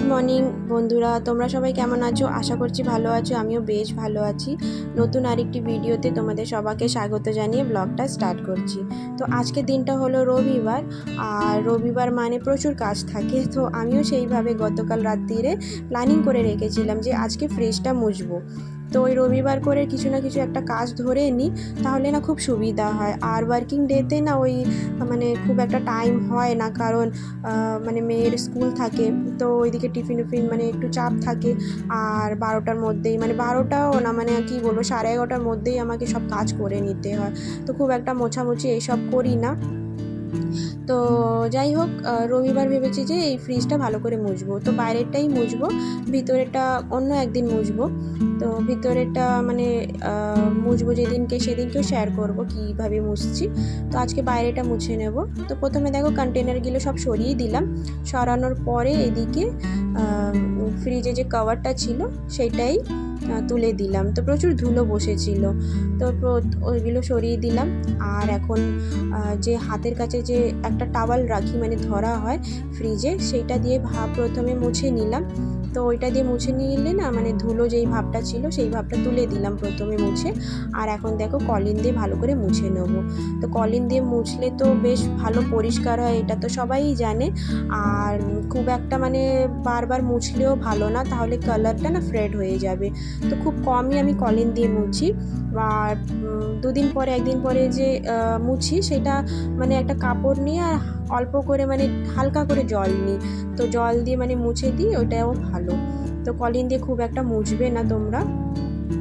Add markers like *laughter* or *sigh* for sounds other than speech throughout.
Good morning বন্ধুরা। তোমরা সবাই কেমন আছো? আশা করছি ভালো আছো। আমিও বেশ ভালো আছি। নতুন আরেকটি ভিডিওতে তোমাদের সবাইকে স্বাগত জানিয়ে ব্লগটা স্টার্ট করছি। তো আজকে দিনটা হলো রবিবার, আর রবিবার মানে প্রচুর কাজ থাকে। তো আমিও সেইভাবে গতকাল রাত্রিরে প্ল্যানিং করে রেখেছিলাম যে আজকে ফ্রিজটা মুছবো। তো ওই রবিবার করে কিছু না কিছু একটা কাজ ধরে নিই তাহলে না খুব সুবিধা হয়। আর ওয়ার্কিং ডেতে না ওই মানে খুব একটা টাইম হয় না, কারণ মানে মেয়ের স্কুল থাকে, তো ওইদিকে টিফিন উফিন মানে একটু চাপ থাকে। আর বারোটার মধ্যেই মানে বারোটাও না মানে কি বলব, সাড়ে এগারোটার মধ্যেই আমাকে সব কাজ করে নিতে হয়। তো খুব একটা মোছামুছি এইসব করি না। তো যাই হোক রবিবার ভেবেছি যে এই ফ্রিজটা ভালো করে মুছবো। তো বাইরেরটাই মুছবো, ভিতরেরটা অন্য একদিন মুছবো। তো ভিতরেরটা মানে মুছবো যেদিনকে সেদিনকেও শেয়ার করব কীভাবে মুছছি। তো আজকে বাইরেটা মুছে নেব। তো প্রথমে দেখো কন্টেনারগুলো সব সরিয়ে দিলাম। সরানোর পরে এদিকে ফ্রিজে যে কভারটা ছিল সেটাই তুলে দিলাম। তো প্রচুর ধুলো বসেছিল। তো ওইগুলো সরিয়ে দিলাম। আর এখন যে হাতের কাছে যে একটা টাওয়াল রাখি মানে ধরা হয় ফ্রিজে সেইটা দিয়ে ভাব প্রথমে মুছে নিলাম। তো ওইটা দিয়ে মুছে নিলে না মানে ধুলো যেই ভাবটা ছিল, সেই ভাবটা তুলে দিলাম প্রথমে মুছে। আর এখন দেখো কলিন দিয়ে ভালো করে মুছে নেব। তো কলিন দিয়ে মুছলে তো বেশ ভালো পরিষ্কার হয়, এটা তো সবাই জানে। আর খুব একটা মানে বারবার মুছলেও ভালো না, তাহলে কালারটা না ফ্রেড হয়ে যাবে। তো খুব কমই আমি কলিন দিয়ে মুছি। আর দুদিন পরে, একদিন পরে যে মুছি, সেটা মানে একটা কাপড় নিয়ে আর অল্প করে মানে হালকা করে জল নিই। তো জল দিয়ে মানে মুছে দিই, ওটাও ভালো। তো কলিন দিয়ে খুব একটা মুছবে না তোমরা।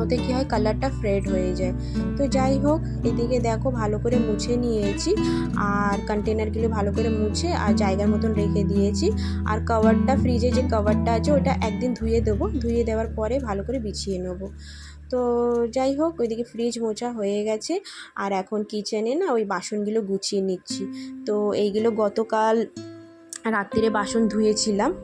ওতে কী হয়? কালারটা ফ্রেড হয়ে যায়। তো যাই হোক, এদিকে দেখো ভালো করে মুছে নিয়েছি। আর কন্টেনারগুলো ভালো করে মুছে আর জায়গার মতন রেখে দিয়েছি। আর কভারটা, ফ্রিজে যে কভারটা আছে, ওটা একদিন ধুয়ে দেবো। ধুয়ে দেওয়ার পরে ভালো করে বিছিয়ে নেব। তো যাই হোক, ওইদিকে ফ্রিজ মোছা হয়ে গেছে। আর এখন কিচেনে না ওই বাসনগুলো গুছিয়ে নিচ্ছি। তো এইগুলো গতকাল রাত্রিরে বাসন ধুয়েছিলাম।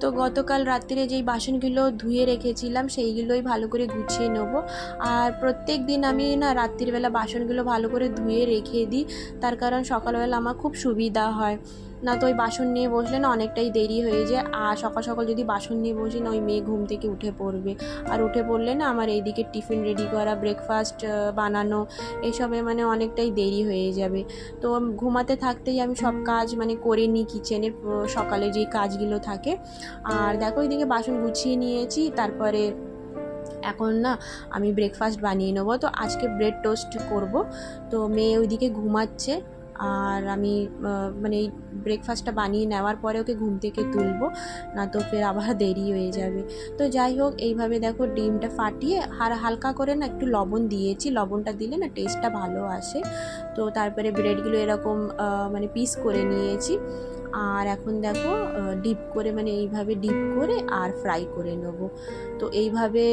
তো গতকাল রাত্রিরে যেই বাসনগুলো ধুয়ে রেখেছিলাম, সেইগুলোই ভালো করে গুছিয়ে নেব। আর প্রত্যেক দিন আমি না রাত্রিবেলা বাসনগুলো ভালো করে ধুয়ে রেখে দিই। তার কারণ সকালবেলা আমার খুব সুবিধা হয়। না তো ওই বাসন নিয়ে বসলে না অনেকটাই দেরি হয়ে যায়। আর সকাল সকাল যদি বাসন নিয়ে বসি না, ওই মেয়ে ঘুম থেকে উঠে পড়বে। আর উঠে পড়লে না আমার এইদিকে টিফিন রেডি করা ব্রেকফাস্ট বানানো এসবে মানে অনেকটাই দেরি হয়ে যাবে। তো ঘুমাতে থাকতেই আমি সব কাজ মানে করে নিই কিচেনে সকালে যেই কাজগুলো থাকে। আর দেখো এইদিকে বাসন গুছিয়ে নিয়েছি, তারপরে এখন না আমি ব্রেকফাস্ট বানিয়ে নেব। তো আজকে ব্রেড টোস্ট করব। তো মেয়ে ওইদিকে ঘুমাচ্ছে। আর আমি মানে এই ব্রেকফাস্টটা বানিয়ে নেওয়ার পরে ওকে ঘুম থেকে তুলবো, না তো ফের আবার দেরি হয়ে যাবে। তো যাই হোক, এইভাবে দেখো ডিমটা ফাটিয়ে, আর হালকা করে না একটু লবণ দিয়েছি। লবণটা দিলে না টেস্টটা ভালো আসে। তো তারপরে ব্রেডগুলো এরকম মানে পিস করে নিয়েছি। আর এখন দেখো ডিপ করে মানে এইভাবে ডিপ করে আর ফ্রাই করে নেব। তো এইভাবে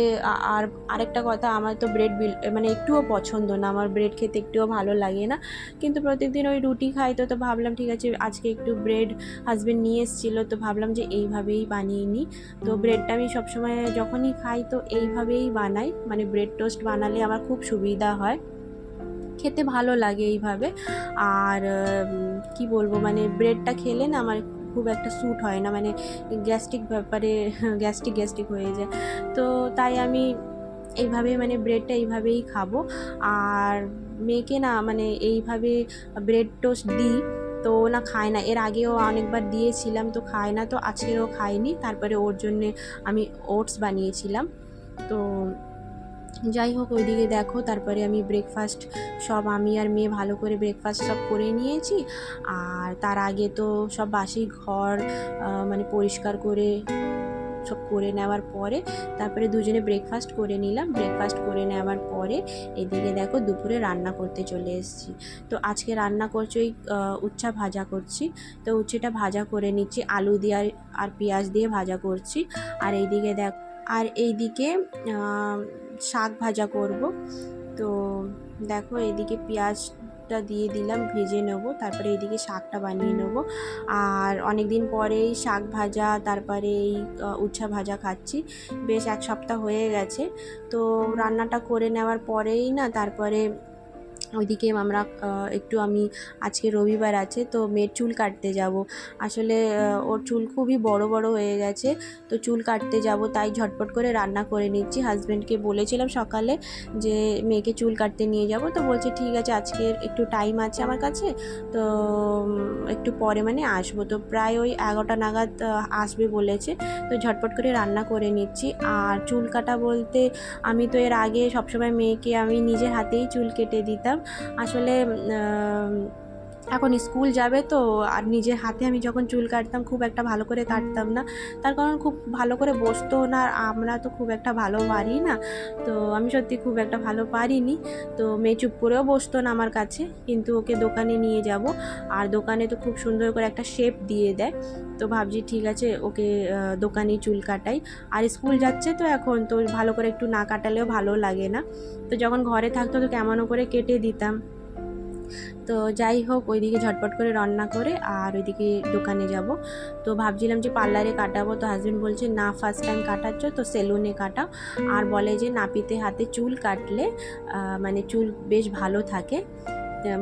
আর আরেকটা কথা, আমার তো ব্রেড মানে একটুও পছন্দ না। আমার ব্রেড খেতে একটুও ভালো লাগে না। কিন্তু প্রত্যেকদিন ওই রুটি খাই তো তো ভাবলাম ঠিক আছে, আজকে একটু ব্রেড হাজবেন্ড নিয়ে এসেছিল, তো ভাবলাম যে এইভাবেই বানিয়ে নিই। তো ব্রেডটা আমি সবসময় যখনই খাই তো এইভাবেই বানাই। মানে ব্রেড টোস্ট বানালে আমার খুব সুবিধা হয়। খেতে ভালো লাগে এইভাবে। আর কি বলব মানে ব্রেডটা খেলে না আমার খুব একটা স্যুট হয় না মানে গ্যাস্ট্রিক ব্যাপারে *laughs* গ্যাস্ট্রিক গ্যাস্ট্রিক হয়ে যায়। তো তাই আমি এইভাবে মানে ব্রেডটা এইভাবেই খাব। আর মেয়েকে না মানে এইভাবে ব্রেড টোস্ট দিই, তো না খায় না। এর আগেও অনেকবার দিয়েছিলাম, তো খায় না, তো আজকেরও খায়নি। তারপরে ওর জন্যে আমি ওটস বানিয়েছিলাম। তো যাই হোক, ওইদিকে দেখো, তারপরে আমি ব্রেকফাস্ট সব আমি আর মেয়ে ভালো করে ব্রেকফাস্ট সব করে নিয়েছি। আর তার আগে তো সব বাসি ঘর মানে পরিষ্কার করে সব করে নেওয়ার পরে, তারপরে দুজনে ব্রেকফাস্ট করে নিলাম। ব্রেকফাস্ট করে নেওয়ার পরে এদিকে দেখো দুপুরে রান্না করতে চলে এসেছি। তো আজকে রান্না করছি ওই উচ্ছা ভাজা করছি। তো উচ্ছেটা ভাজা করে নিচ্ছি, আলু দিয়ে আর- পেঁয়াজ দিয়ে ভাজা করছি। আর এইদিকে দেখ, আর এইদিকে শাক ভাজা করব। তো দেখো এদিকে পেঁয়াজটা দিয়ে দিলাম, ভেজে নেব, তারপরে এদিকে শাকটা বানিয়ে নেব। আর অনেক দিন পরেই শাক ভাজা, তারপরে এই উচ্ছা ভাজা খাচ্ছি। বেশ এক সপ্তাহ হয়ে গেছে। তো রান্নাটা করে নেওয়ার পরেই না, তারপরে ওইদিকে আমরা একটু আমি আজকে রবিবার আছে, তো মেয়ের চুল কাটতে যাব। আসলে ওর চুল খুবই বড় বড় হয়ে গেছে, তো চুল কাটতে যাব, তাই ঝটপট করে রান্না করে নিচ্ছি। হাজব্যান্ডকে বলেছিলাম সকালে যে, মেয়েকে চুল কাটতে নিয়ে যাব, তো বলছে ঠিক আছে আজকে একটু টাইম আছে আমার কাছে, তো একটু পরে মানে আসব। তো প্রায় ওই এগারোটা নাগাদ আসবে বলেছে, তো ঝটপট করে রান্না করে নিচ্ছি। আর চুল কাটা বলতে, আমি তো এর আগে সবসময় মেয়েকে আমি নিজের হাতেই চুল কেটে দিতাম আসলে এখন স্কুল যাবে তো, আর নিজের হাতে আমি যখন চুল কাটতাম খুব একটা ভালো করে কাটতাম না। তার কারণ খুব ভালো করে বসতো না, আর আমরা তো খুব একটা ভালো পারি না। তো আমি সত্যি খুব একটা ভালো পারিনি। তো মেয়ে চুপ করেও বসতো না আমার কাছে, কিন্তু ওকে দোকানে নিয়ে যাব। আর দোকানে তো খুব সুন্দর করে একটা শেপ দিয়ে দেয়। তো ভাবছি ঠিক আছে, ওকে দোকানে চুল কাটাই। আর স্কুল যাচ্ছে তো এখন, তো ভালো করে একটু না কাটালেও ভালো লাগে না। তো যখন ঘরে থাকতো তো কেমনও করে কেটে দিতাম। তো যাই হোক, ওইদিকে ঝটপট করে রান্না করে আর ওইদিকে দোকানে যাব। তো ভাবছিলাম যে পার্লারে কাটাবো, তো হাজব্যান্ড বলছে, না ফার্স্ট টাইম কাটাচ্ছ, তো সেলুনে কাটাও। আর বলে যে নাপিতে হাতে চুল কাটলে মানে চুল বেশ ভালো থাকে।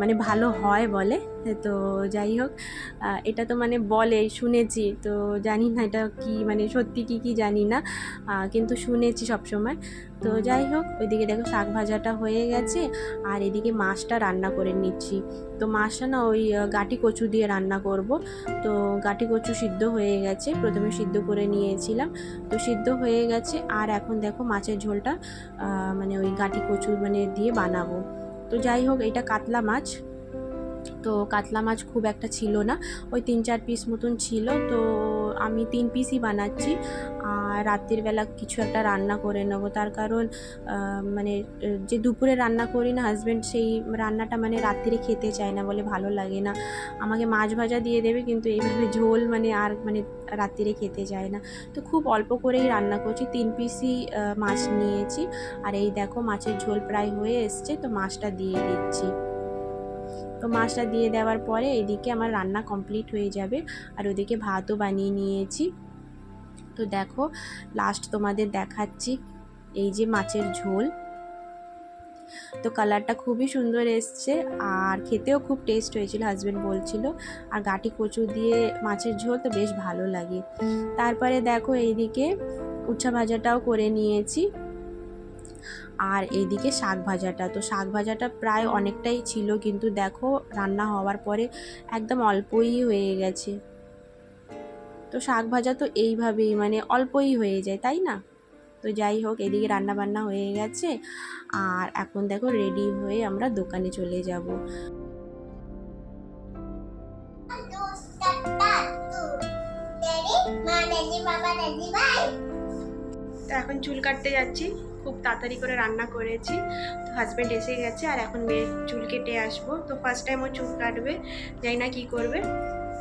মানে ভালো হয় বলে, তো যাই হোক এটা তো মানে বলে, শুনেছি, তো জানি না এটা কি মানে সত্যি কি কি জানি না কিন্তু শুনেছি সবসময়। তো যাই হোক, ওইদিকে দেখো শাক ভাজাটা হয়ে গেছে, আর এদিকে মাছটা রান্না করে নিচ্ছি। তো মাছটা না ওই গাটি কচু দিয়ে রান্না করব। তো গাটি কচু সিদ্ধ হয়ে গেছে, প্রথমে সিদ্ধ করে নিয়েছিলাম। তো সিদ্ধ হয়ে গেছে, আর এখন দেখো মাছের ঝোলটা মানে ওই গাটি কচু মানে দিয়ে বানাবো। তো যাই হোক এটা কাতলা মাছ। তো কাতলা মাছ খুব একটা ছিল না। ওই তিন চার পিস মতন ছিল। তো আমি তিন পিসই বানাচ্ছি। আর রাত্রির বেলা কিছু একটা রান্না করে নেব। তার কারণ মানে যে দুপুরে রান্না করি না হাজব্যান্ড সেই রান্নাটা মানে রাত্রিরে খেতে চায় না বলে ভালো লাগে না। আমাকে মাছ ভাজা দিয়ে দেবে, কিন্তু এইভাবে ঝোল মানে আর মানে রাত্রিরে খেতে চায় না। তো খুব অল্প করেই রান্না করছি। তিন পিসই মাছ নিয়েছি। আর এই দেখো মাছের ঝোল প্রায় হয়ে এসছে, তো মাছটা দিয়ে দিচ্ছি। তো মাছটা দিয়ে দেওয়ার পরে এদিকে আমার রান্না কমপ্লিট হয়ে যাবে। আর ওদিকে ভাতও বানিয়ে নিয়েছি। তো দেখো লাস্ট তোমাদের দেখাচ্ছি এই যে মাছের ঝোল। তো কালারটা খুবই সুন্দর এসছে আর খেতেও খুব টেস্ট হয়েছিল হাজব্যান্ড বলছিল। আর গাটি কচু দিয়ে মাছের ঝোল তো বেশ ভালো লাগে। তারপরে দেখো এইদিকে উচ্ছা ভাজাটাও করে নিয়েছি। আর এইদিকে শাক ভাজাটা। তো শাক ভাজাটা প্রায় অনেকটাই ছিল, কিন্তু দেখো রান্না হওয়ার পরে একদম অল্পই হয়ে গেছে। তো শাক ভাজা তো এইভাবেই মানে অল্পই হয়ে যায়, তাই না? তো যাই হোক, এদিকে রান্না বান্না হয়ে গেছে। আর এখন দেখো রেডি হয়ে আমরা দোকানে চলে যাব। এখন চুল কাটতে যাচ্ছি। খুব তাড়াতাড়ি করে রান্না করেছি। তো হাজব্যান্ড এসে গেছে আর এখন মেয়ের চুল কেটে আসব। তো ফার্স্ট টাইম ও চুল কাটবে যাই না কি করবে।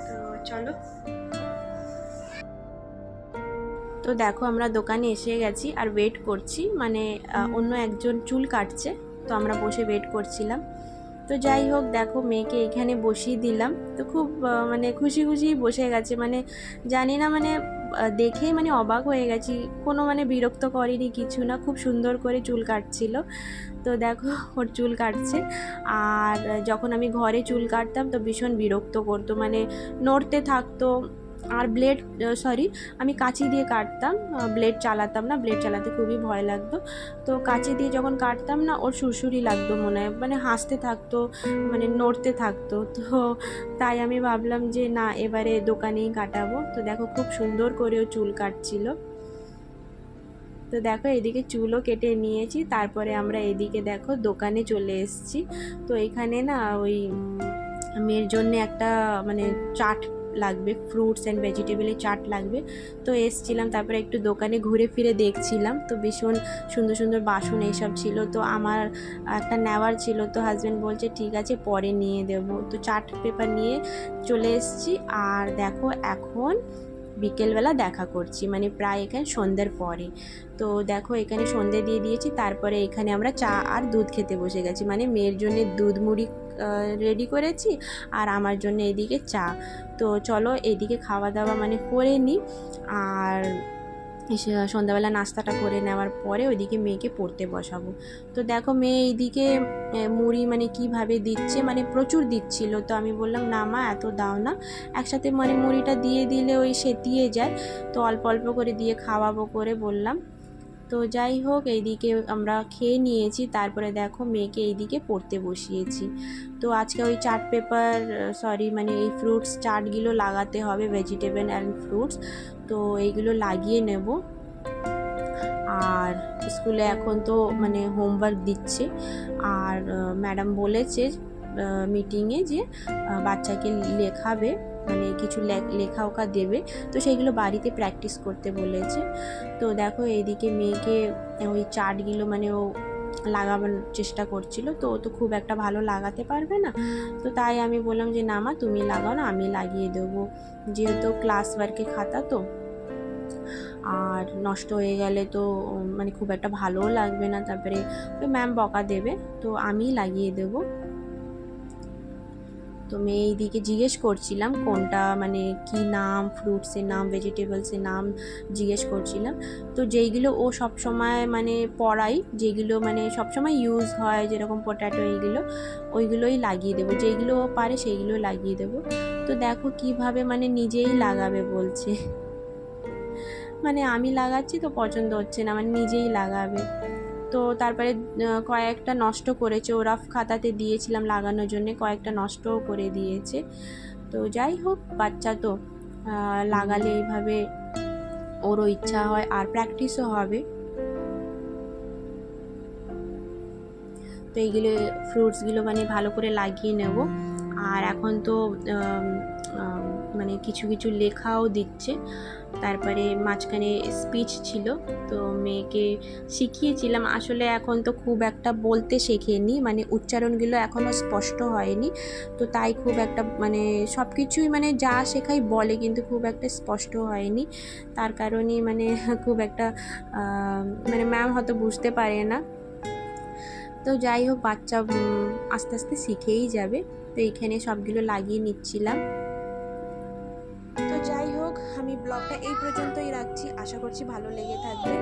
তো চলো। তো দেখো আমরা দোকানে এসে গেছি আর ওয়েট করছি। মানে অন্য একজন চুল কাটছে। তো আমরা বসে ওয়েট করছিলাম। তো যাই হোক দেখো মেয়েকে এখানে বসিয়ে দিলাম। তো খুব মানে খুশি খুশি বসে গেছে। মানে জানি না মানে দেখেই মানে অবাক হয়ে গেছি। কোনো মানে বিরক্ত করেনি, কিছু না, খুব সুন্দর করে চুল কাটছিল। তো দেখো, *laughs* ওর চুল কাটছে। আর যখন আমি ঘরে চুল কাটতাম তো ভীষণ বিরক্ত করতো। মানে নড়তে থাকতো আর ব্লেড সরি আমি কাঁচি দিয়ে কাটতাম ব্লেড চালাতাম না ব্লেড চালাতে খুবই ভয় লাগতো। তো কাঁচি দিয়ে যখন কাটতাম না, ওর সুরসুরি লাগতো মনে হয় মানে হাসতে থাকতো মানে নড়তে থাকতো। তো তাই আমি ভাবলাম যে না, এবারে দোকানেই কাটাবো। তো দেখো খুব সুন্দর করে ও চুল কাটছিল। তো দেখো এদিকে চুলও কেটে নিয়েছি, তারপরে আমরা এদিকে দেখো দোকানে চলে এসেছি। তো এখানে না ওই মেয়ের জন্য একটা মানে চাট লাগবে ফ্রুটস অ্যান্ড ভেজিটেবলের চাট লাগবে। তো এসছিলাম, তারপরে একটু দোকানে ঘুরে ফিরে দেখছিলাম। তো ভীষণ সুন্দর সুন্দর বাসন এইসব ছিল। তো আমার একটা নেওয়ার ছিল। তো হাজব্যান্ড বলছে, ঠিক আছে, পরে নিয়ে দেব। তো চার্ট পেপার নিয়ে চলে এসেছি। আর দেখো, এখন বিকেলবেলা দেখা করছি। মানে প্রায় এখানে সন্ধ্যের পরে। তো দেখো, এখানে সন্ধে দিয়ে দিয়েছি। তারপরে এখানে আমরা চা আর দুধ খেতে বসে গেছি। মানে মেয়ের জন্য দুধ মুড়ি রেডি করেছি আর আমার জন্য এদিকে চা। তো চলো এদিকে খাওয়া দাওয়া মানে করে নিই। আর সন্ধ্যাবেলা নাস্তাটা করে নেওয়ার পরে ওইদিকে মেয়েকে পড়তে বসাবো। তো দেখো মেয়ে এইদিকে মুড়ি মানে কীভাবে দিচ্ছে? মানে প্রচুর দিচ্ছিল। তো আমি বললাম, না মা, এত দাও না। একসাথে মানে মুড়িটা দিয়ে দিলে ওই সেতিয়ে যায়। তো অল্প অল্প করে দিয়ে খাওয়াবো করে বললাম। তো যাই হোক, এইদিকে আমরা খেয়ে নিয়েছি। তারপরে দেখো মেয়েকে এইদিকে পড়তে বসিয়েছি। তো আজকে ওই চার্ট পেপার সরি মানে এই ফ্রুটস চার্টগুলো লাগাতে হবে ভেজিটেবল অ্যান্ড ফ্রুটস তো এইগুলো লাগিয়ে নেব। আর স্কুলে এখন তো মানে হোমওয়ার্ক দিচ্ছে। আর ম্যাডাম বলেছে মিটিংয়ে যে বাচ্চাকে লেখাবে মানে কিছু লেখা ওখা দেবে। তো সেইগুলো বাড়িতে প্র্যাকটিস করতে বলেছে। তো দেখো, এইদিকে মেয়েকে ওই চার্টগুলো মানে ও লাগাবার চেষ্টা করছিল। তো ও তো খুব একটা ভালো লাগাতে পারবে না। তো তাই আমি বললাম যে, না মা, তুমি লাগাও না, আমি লাগিয়ে দেবো। যেহেতু ক্লাস ওয়ার্কে খাতা তো, আর নষ্ট হয়ে গেলে তো মানে খুব একটা ভালোও লাগবে না। তারপরে ম্যাম বকা দেবে, তো আমি লাগিয়ে দেবো। তো মেয়ে এইদিকে জিজ্ঞেস করছিলাম কোনটা মানে কি নাম ফ্রুটসের নাম ভেজিটেবলসের নাম জিজ্ঞেস করছিলাম। তো যেইগুলো ও সব সময় মানে পড়াই যেগুলো মানে সব সময় ইউজ হয়, যেরকম পটাটো এইগুলো, ওইগুলোই লাগিয়ে দেবো। যেইগুলো ও পারে সেইগুলো লাগিয়ে দেবো। তো দেখো কীভাবে মানে নিজেই লাগাবে বলছে। মানে আমি লাগাচ্ছি তো পছন্দ হচ্ছে না মানে নিজেই লাগাবে। তো তারপরে কয়েকটা নষ্ট করেছে। ও রাফ খাতাতে দিয়েছিলাম লাগানোর জন্য, কয়েকটা নষ্টও করে দিয়েছে। তো যাই হোক, বাচ্চা তো লাগালে এইভাবে ওরও ইচ্ছা হয় আর প্র্যাকটিসও হবে। তো এইগুলো ফ্রুটসগুলো মানে ভালো করে লাগিয়ে নেব। আর এখন তো মানে কিছু কিছু লেখাও দিচ্ছে। তারপরে মাঝখানে স্পিচ ছিল, তো মেয়েকে শিখিয়েছিলাম। আসলে এখন তো খুব একটা বলতে শেখেনি মানে উচ্চারণগুলো এখনও স্পষ্ট হয়নি। তো তাই খুব একটা মানে সব কিছুই মানে যা শেখাই বলে, কিন্তু খুব একটা স্পষ্ট হয়নি। তার কারণেই মানে *laughs* খুব একটা মানে ম্যাম হয়তো বুঝতে পারে না। তো যাই হোক, বাচ্চা আস্তে আস্তে শিখেই যাবে। তো এইখানে সবগুলো লাগিয়ে নিচ্ছিলাম। যাই হোক, আমি ব্লগটা এই পর্যন্তই রাখছি। আশা করছি ভালো লেগে থাকবে।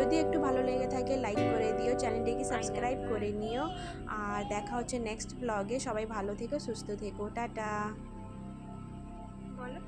যদি একটু ভালো লেগে থাকে লাইক করে দিও। চ্যানেলটিকে সাবস্ক্রাইব করে নিও। আর দেখা হচ্ছে নেক্সট ব্লগে সবাই ভালো থেকো, সুস্থ থেকো। টাটা। বলো?